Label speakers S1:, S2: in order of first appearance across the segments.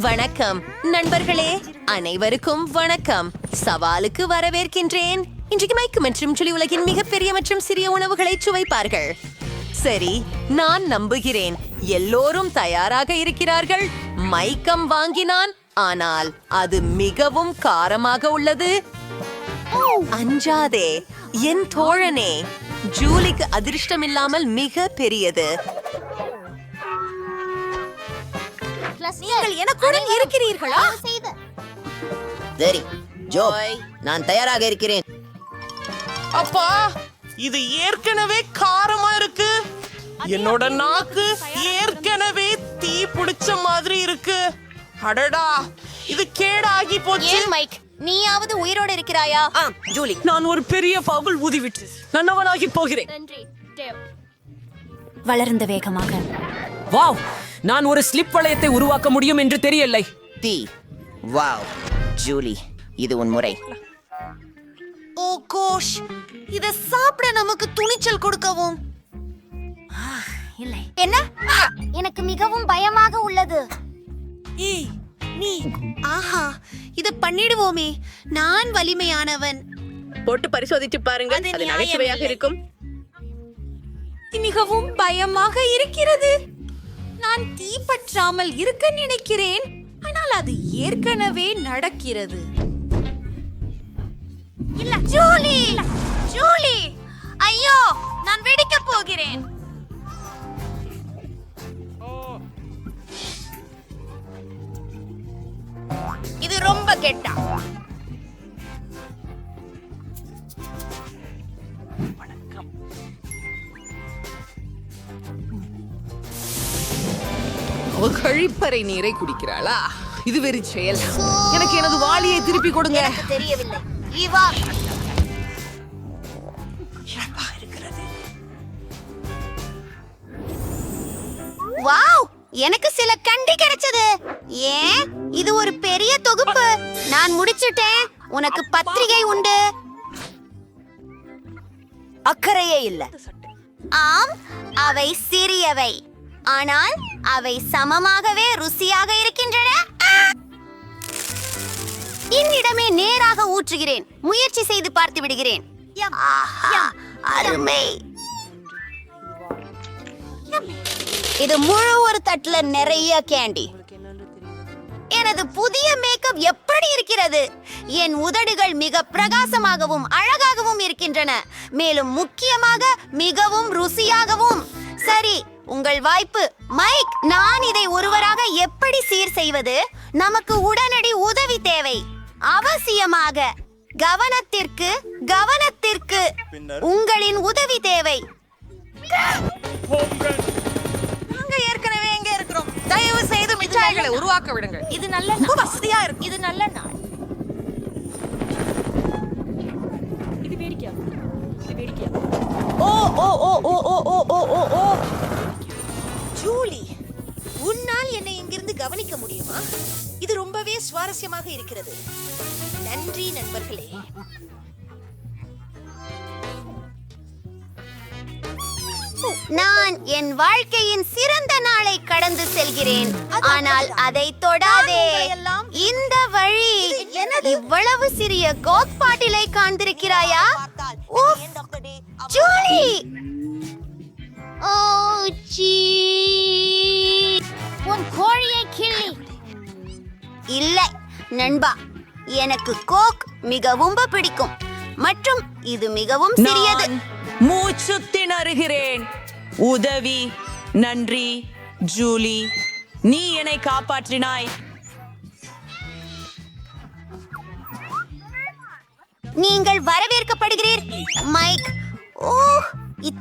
S1: வணக்கம். நண்பர்களே அனைவருக்கும் வணக்கம். சவாலுக்கு வரவேற்கின்றேன். இன்றைக்கு மைக்கு மற்றும் சுழி உலகின் மிகப்பெரிய மற்றும் சிறிய உணவுகளை சுவைப்பார்கள். சரி நான் நம்புகிறேன். எல்லோரும் தயாராக இருக்கிறார்கள். மைக்கம் வாங்கினான். ஆனால் அது மிகவும் காரமாக உள்ளது. அஞ்சாதே என் தோழனே. ஜூலிக்கு அதிர்ஷ்டம் இல்லாமல் மிக பெரியது.
S2: நீங்கள் எனக்குடன் இருக்கிறீர்களா?
S3: சரி ஜோ நான் தயாராக இருக்கிறேன்.
S4: அப்பா இது ஏற்கனவே காரமா இருக்கு. என்னோட நாக்கு ஏற்கனவே தீ பிடிச்ச மாதிரி இருக்கு. அடடா இது கேடாகி போச்சு.
S2: ஏன் மைக்? நீயாவது உயிரோடு இருக்கிறாயா?
S3: ஆம் ஜூலி.
S4: நான் ஒரு பெரிய பவுல் ஊதிவிட்டு நல்லவனாகி போகிறேன்.
S2: வளர்ந்த வேகமாக.
S5: வாவ் நான் ஒரு ஸ்லிப் வளையத்தை உருவாக்க முடியும் என்று தெரியலை.
S3: தீ. வாவ் ஜூலி இது உன் முறை.
S2: ஓ கோஷ் இத சாப்பிட நமக்கு துணிச்சல் கொடுக்கவும். இல்லை. என்ன? எனக்கு மிகவும் பயமாக உள்ளது.
S6: ஏய் நீ ஆஹா இத பண்ணிடுவோமே. நான் வலிமையானவன்.
S1: போட்டு பரிசோதித்து பாருங்க.
S6: அது
S1: நகைச்சுவையாக. இருக்கும்.
S6: மிகவும் பயமாக இருக்கிறது. நான் தீப்பற்றாமல் இருக்க நினைக்கிறேன். ஆனால் அது ஏற்கனவே நடக்கிறது. இல்ல. ஜூலி! ஜூலி! ஐயோ நான் வெடிக்க போகிறேன்.
S2: இது ரொம்ப கெட்டா.
S7: அவ கழிப்பறை நீரை குடிக்கிறாளா? இது வெறி செயல். எனக்கு எனது வாளியை திருப்பி கொடுங்க.
S2: எனக்கு தெரியவில்லை. இவா வாவ்! எனக்கு சில கண்டி கிடைச்சது. ஏன்? இது ஒரு பெரிய தொகுப்பு. நான் முடிச்சிட்டேன். உனக்கு பத்திரிகை உண்டு. அக்கறையே இல்ல. ஆம் அவை சிறியவை. ஆனால் அவை சமமாகவே ருசியாக இருக்கின்றன. என்னிடமே நேராக ஊற்றுகிறேன். முயற்சி செய்து பார்த்து விடுகிறேன். ஆஹா, அருமை. இது முழு ஒரு தட்டுல நிறைய கேண்டி. எனது புதிய மேக்கப் எப்படி இருக்கிறது? என் உதடுகள் மிக பிரகாசமாகவும் அழகாகவும் இருக்கின்றன. மேலும் முக்கியமாக மிகவும் ருசியாகவும். சரி உங்கள் வாய்ப்பு. மைக் நான் இதை ஒருவராக எப்படி சீர் செய்வது? நமக்கு உடனடி உதவி தேவை. அவசியமாக கவனத்திற்கு கவனத்திற்கு உங்களின் உதவி தேவை.
S6: நாங்க ஏற்கனவே எங்க இருக்கிறோம். தயவு செய்து மிச்சாய்களை உருவாக்க விடுங்கள். இது நல்ல வசதியா இருக்கு. இது நல்ல நாள்.
S1: இது வேடிக்கையா? இது வேடிக்கையா? ஓ ஓ ஓ ஓ ஓ ஓ ஓ.
S6: ஜூலி உன்னால் என்னை இங்கிருந்து கவனிக்க முடியுமா? இது ரொம்பவே சுவாரஸ்யமாக இருக்கிறது. நன்றி நண்பர்களே.
S2: நான் என் வாழ்க்கையின் சிறந்த நாளை கடந்து செல்கிறேன். ஆனால் அதை தொடாதே. இந்த வழி இவ்வளவு சிறிய கோக் பாட்டிலை காண்பிருக்கிறாயா உஃப், ஜூலி! ஓ சீ உன் கோழியை கிள்ளி. இல்லை நண்பா எனக்கு கோக் மிகவும் பிடிக்கும் மற்றும் இது மிகவும் சிறியது.
S8: மூச்சு திணறுகிறேன் உதவி நன்றி ஜூலி நீ என்னை காப்பாற்றினாய்.
S2: நீங்கள் வரவேற்கப்படுகிறீர் மைக். ஓ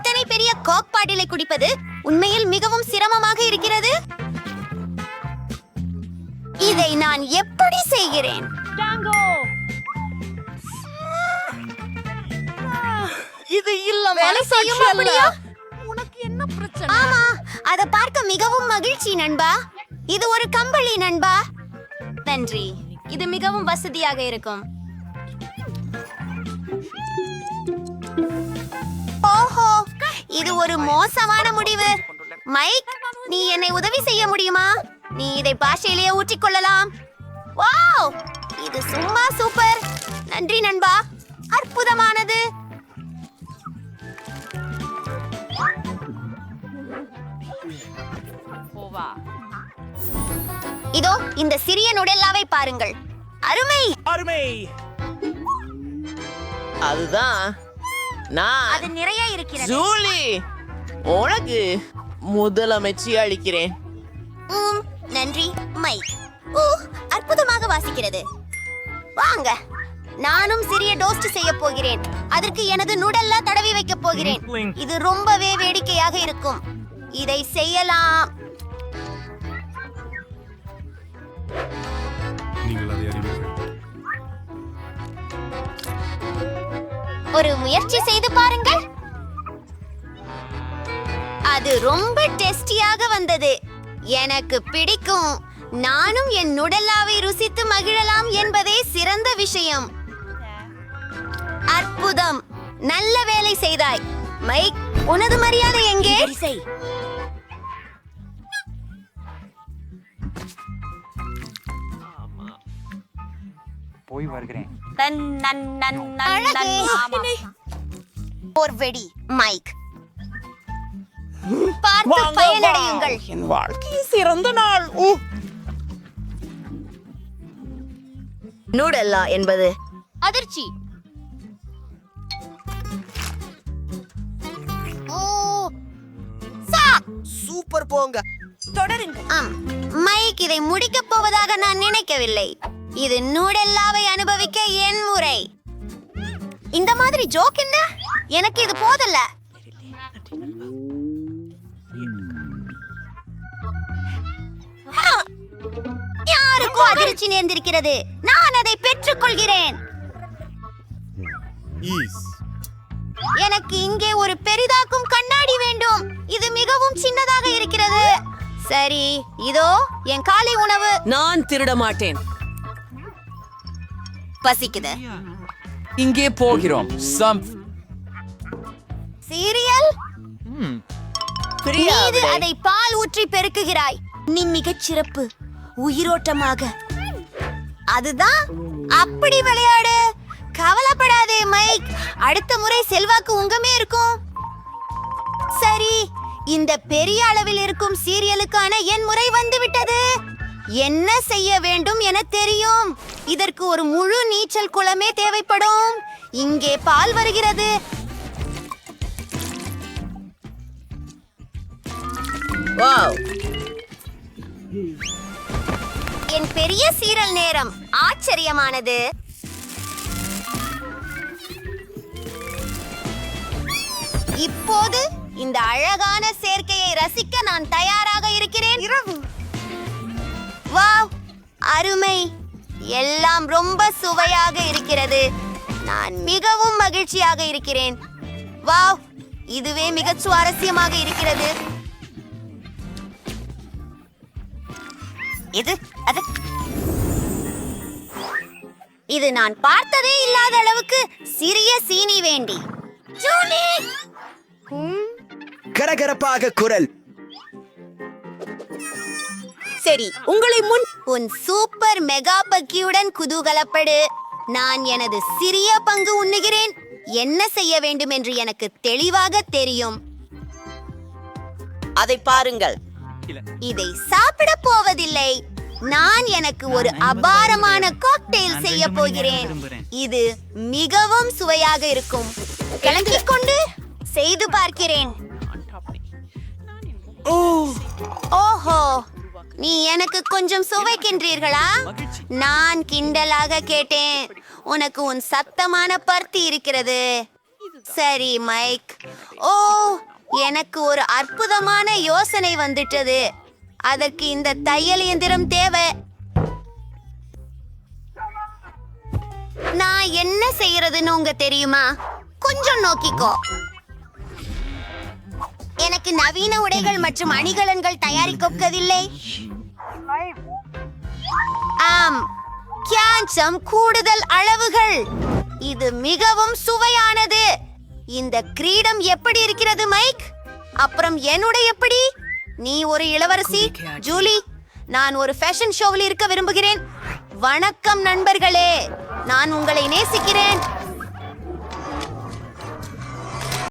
S2: இத்தனை பெரிய கோக் பாட்டிலை குடிப்பது உண்மையில் மிகவும் சிரமமாக இருக்கிறது? இதை நான் எப்படி செய்கிறேன்?
S4: இது இல்ல
S2: வேலை செய்யும் அப்படியா?
S6: உனக்கு என்ன பிரச்சனை?
S2: ஆமா அத பார்க்க மிகவும் மகிழ்ச்சி நண்பா. இது ஒரு கம்பளி நண்பா. நன்றி. இது மிகவும் வசதியாக இருக்கும். ஓஹோ! இது ஒரு மோசமான முடிவு. மைக் நீ என்னை உதவி செய்ய முடியுமா? நீ இதை பாஷையிலேயே ஊற்றிக்கொள்ளலாம். வாவ்! இது சும்மா சூப்பர். நன்றி நண்பா. அற்புதமானது. இதோ இந்த சிறிய நுடெல்லாவை பாருங்கள். அருமை!
S5: அருமை. அதுதான். நான்
S2: அது நிறைய இருக்கிறது.
S5: ஜூலி உனக்கு முதலமைச்சு அளிக்கிறேன்.
S2: உம், நன்றி மைக் ஓ அற்புதமாக வாசிக்கிறது. வாங்க நானும் சிறிய டோஸ்ட் செய்ய போகிறேன். அதற்கு எனது நுடல்ல தடவி வைக்க போகிறேன். இது ரொம்பவே வேடிக்கையாக இருக்கும். இதை செய்யலாம்.
S9: நீங்கள் அதை அறிவீர்கள்.
S2: ஒரு முயற்சி செய்து பாருங்கள். அது ரொம்ப டேஸ்டியாக வந்தது. எனக்கு பிடிக்கும். நானும் என் நுடல்லாவை ருசித்து மகிழலாம் என்பதே சிறந்த விஷயம். அற்புதம். நல்ல வேலை செய்தாய். மைக் உனது மரியாதை எங்கே? அழகே. ஒரு வெடி மைக். பார்த்து பயனடையுங்கள்.
S5: என் வாழ்க்கை சிறந்த நாள்.
S2: நூடல்லா என்பது அதிர்ச்சி. ஓ. சா.
S3: சூப்பர் போங்க.
S2: ஆம். மைக் இதை முடிக்கப் போவதாக நான் நினைக்கவில்லை. இது நூடெல்லாவை அனுபவிக்க என் முறை இந்த மாதிரி ஜோக் என்ன? எனக்கு இது போதல்ல. ஆ! யாருக்கோ அதிர்ச்சி நேர்ந்திருக்கிறது. நான் அதை பெற்றுக் கொள்கிறேன்
S9: ஈஸ்
S2: எனக்கு இங்கே ஒரு பெரிதாக்கும் கண்ணாடி வேண்டும். இது மிகவும் சின்னதாக இருக்கிறது. சரி இதோ என் காலை உணவு.
S4: நான் திருட மாட்டேன்.
S2: பசிக்குது.
S10: இங்கே போகிறோம். சம்.
S2: சீரியல்? மீது அதை பால் ஊற்றி பெருக்குகிறாய். நீ மிகச் சிறப்பு. உயிரோட்டமாக. அதுதான். அப்படி விளையாடு. கவலைப்படாதே மைக். அடுத்த முறை செல்வாக்கு உங்கமே இருக்கும். சரி இந்த பெரிய அளவில் இருக்கும் சீரியலுக்கான என் முறை வந்துவிட்டது. என்ன செய்ய வேண்டும் என தெரியும். இதற்கு ஒரு முழு நீச்சல் குளமே தேவைப்படும். இங்கே பால் வருகிறது.
S5: வாவ்.
S2: என் பெரிய சீரல் நேரம் ஆச்சரியமானது. இப்போது இந்த அழகான சேர்க்கையை ரசிக்க நான் தயாராக இருக்கிறேன். இரவு. அருமை. எல்லாம் ரொம்ப சுவையாக இருக்கிறது. நான் மிகவும் மகிழ்ச்சியாக இருக்கிறேன். வாவ் இதுவே மிக சுவாரஸ்யமாக இருக்கிறது. இது அது. இது நான் பார்த்ததே இல்லாத அளவுக்கு சிறிய சீனி வேண்டி.
S3: கரகரப்பாக குரல்.
S2: சரி உங்களை முன் உன் சூப்பர் மெகா பக்கியுடன் குதூகலப்படு. நான் எனது சிறிய பங்கு உண்ணுகிறேன். என்ன செய்ய வேண்டும் என்று எனக்கு தெளிவாக தெரியும்.
S5: அதை பாருங்கள்.
S2: இதை சாப்பிட போவதில்லை. நான் எனக்கு ஒரு அபாரமான காக்டெயில் செய்ய போகிறேன். இது மிகவும் சுவையாக இருக்கும். கிளம்பிக் கொண்டு செய்து பார்க்கிறேன். ஓஹோ. நீ எனக்கு கொஞ்சம் சுவைக்கின்றீர்களா நான் கிண்டலாக கேட்டேன். உனக்கு உன் சத்தமான பருத்தி இருக்கிறது. சரி மைக். ஓ எனக்கு ஒரு அற்புதமான யோசனை வந்துட்டது. அதற்கு இந்த தையல் இயந்திரம் தேவை. நான் என்ன செய்யறதுன்னு உங்க தெரியுமா? கொஞ்சம் நோக்கிக்கோ. எனக்கு நவீன உடைகள் மற்றும் அணிகலன்கள் தயாரிக்கவில்லை ஆம் கியான்சம் கூடுதல் அளவுகள். இது மிகவும் சுவையானது. இந்த கிரீடம் எப்படி இருக்கிறது மைக்? அப்புறம் என்னுடைய எப்படி? நீ ஒரு இளவரசி ஜூலி நான் ஒரு ஃபேஷன் ஷோவில் இருக்க விரும்புகிறேன். வணக்கம் நண்பர்களே. நான் உங்களை நேசிக்கிறேன்.